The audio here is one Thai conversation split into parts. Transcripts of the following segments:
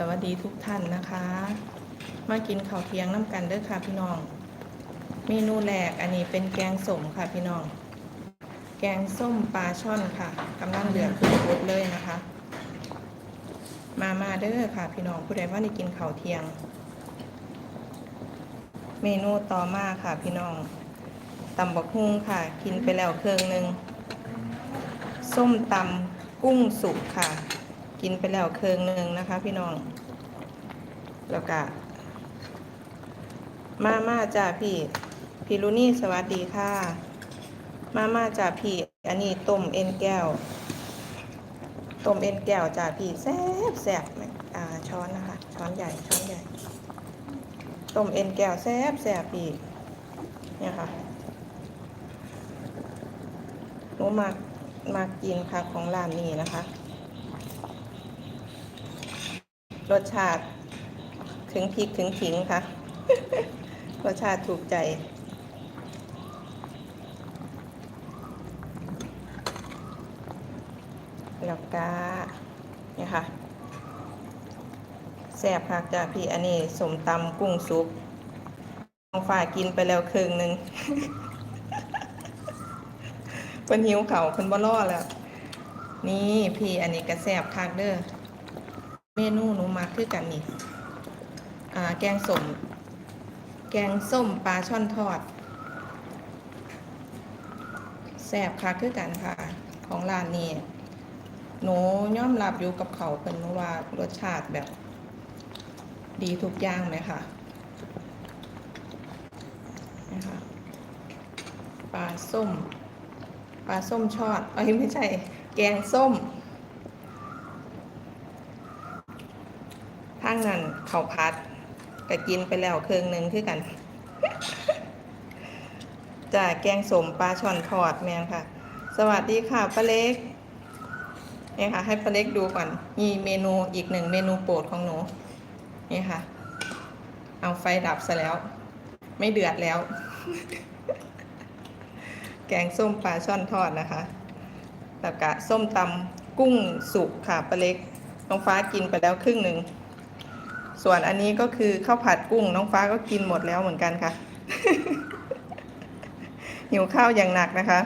สวัสดีทุกท่านนะคะ มากินข้าวเที่ยงน้ำกันเด้อค่ะพี่น้อง เมนูแรกอันนี้เป็นแกงส้มค่ะพี่น้อง แกงส้มปลาช่อนค่ะกำลังเดือดปุดๆเลยนะคะ มามาเด้อค่ะพี่น้องผู้ใดว่าได้กินข้าวเที่ยง เมนูต่อมาค่ะพี่น้องตำบักฮุ่งค่ะ กินไปแล้วเครื่องหนึ่งส้มตำกุ้งสุกค่ะ กินไปแล้วเครืองหนึ่งนะคะ พี่น้อง แล้วก็มามาจ้าพี่ พี่รุนี่สวัสดีค่ะ มามาจ้าพี่ อันนี้ต้มเอ็นแก้ว ต้มเอ็นแก้วจ้าพี่แซ่บแซ่บอ่าช้อนนะคะ ช้อนใหญ่ช้อนใหญ่ ต้มเอ็นแก้วแซ่บแซ่บพี่เนี่ยค่ะหนูมามากินค่ะของร้านนี้นะคะ รสชาติถึงพริกถึงขิงค่ะ รสชาติถูกใจแล้วก็เนี่ยค่ะแซ่บค่ะจ้าพี่อันนี้สมตำกุ้งซุปน้องฝ่ายกินไปแล้วครึ่งหนึ่งเพิ่นหิวเขาเพิ่นบ่รอแล้ว นี่พี่อันนี้ก็แซบคักเด้อ เมนูหนูมาคือกันนี่แกงส้ม แกงส้มปลาช่อนทอด แซ่บค่ะคือกันค่ะ ของร้านนี้ หนูย่อมรับอยู่กับเขาเป็นว่ารสชาติแบบ ดีทุกอย่างเลยค่ะนะคะปลาส้ม ปลาส้มชอดเอ้ยไม่ใช่ แกงส้ม ทางนั้นเขาพัดก็กินไปแล้วเครื่องหนึ่งคือกันจ้าแกงสมปลาช่อนทอดแมนค่ะ สวัสดีค่ะป้าเล็กนี่ค่ะ ให้ป้าเล็กดูก่อนมีเมนูอีกหนึ่งเมนูโปรดของหนูนี่ค่ะ เอาไฟดับซะแล้ว ไม่เดือดแล้ว แกงส้มปลาช่อนทอดนะคะแล้วก็ส้มตำกุ้งสุกค่ะป้าเล็กน้องฟ้ากินไปแล้วครึ่งหนึ่ง ส่วนอันนี้ก็คือข้าวผัดกุ้งน้องฟ้าก็กินหมดแล้วเหมือนกันค่ะ หิวข้าวอย่างหนักนะคะ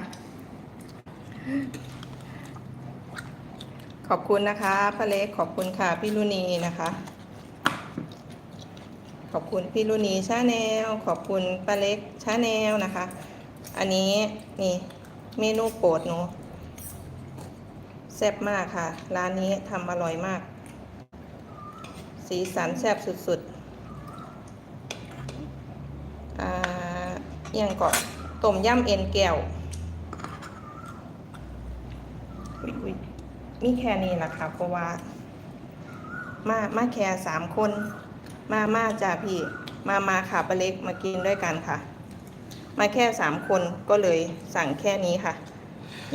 ขอบคุณนะคะป้าเล็กขอบคุณค่ะพี่ลุนีนะคะ ขอบคุณพี่ลุนีชาแนลขอบคุณป้าเล็กชาแนลนะคะ อันนี้นี่เมนูโปรดหนูแซ่บมากค่ะ ร้านนี้ทำอร่อยมาก สีสันแซ่บสุดๆอ่าอหยังก่อนต้มยำเอ็นแก้วมีแค่นี้แหละค่ะเพราะว่า มามาแค่สามคน มามาจ้าพี่ มามาค่ะปลาเล็กมากินด้วยกันค่ะ มาแค่สามคนก็เลยสั่งแค่นี้ค่ะ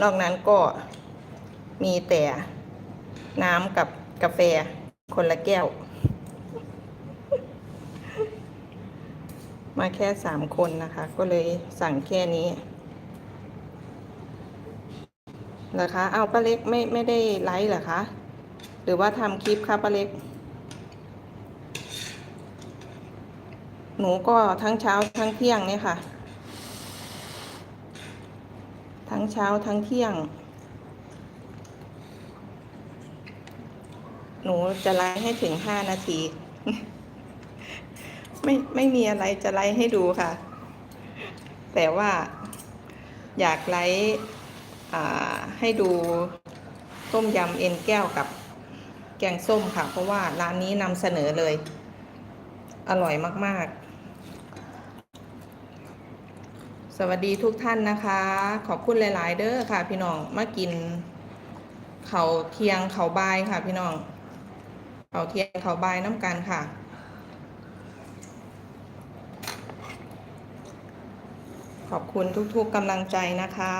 นอกนั้นก็มีแต่น้ำกับกาแฟคนละแก้ว มาแค่สามคนนะคะ ก็เลยสั่งแค่นี้เหรอคะเอาป้าเล็กไม่ไม่ได้ไลฟ์เหรอคะ หรือว่าทำคลิปคะป้าเล็ก หนูก็ทั้งเช้าทั้งเที่ยงเนี่ยค่ะ ทั้งเช้าทั้งเที่ยง หนูจะไลฟ์ให้ถึงห้านาที ไม่ไม่มีอะไรจะไลฟ์ให้ดูค่ะ แต่ว่าอยากไลฟ์ให้ดูต้มยำเอ็นแก้วกับแกงส้มค่ะ เพราะว่าร้านนี้นำเสนอเลย อร่อยมาก ๆ สวัสดีทุกท่านนะคะ ขอบคุณหลาย ๆ เด้อค่ะ พี่น้องมากินเขาเทียงเขาบายค่ะ พี่น้องเขาเทียงเขาบายน้ำกันค่ะ ขอบคุณทุกๆกำลังใจนะคะ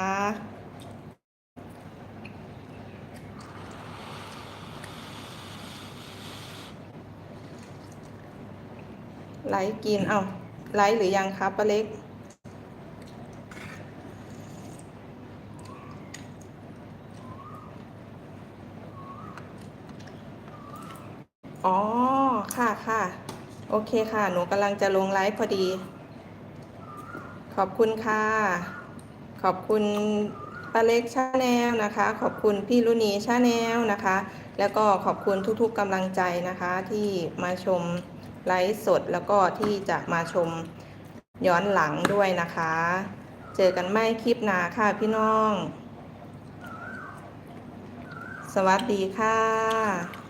ไลฟ์กิน เอาไลฟ์หรือยังครับป้าเล็กอ๋อ ค่ะค่ะ โอเคค่ะ หนูกำลังจะลงไลฟ์พอดี ขอบคุณค่ะ ขอบคุณป้าเล็กชาแนลนะคะ ขอบคุณพี่ลุนีชาแนลนะคะ แล้วก็ขอบคุณทุกๆกำลังใจนะคะที่มาชมไลฟ์สดแล้วก็ที่จะมาชมย้อนหลังด้วยนะคะ เจอกันไม่คลิปหนาค่ะพี่น้อง สวัสดีค่ะ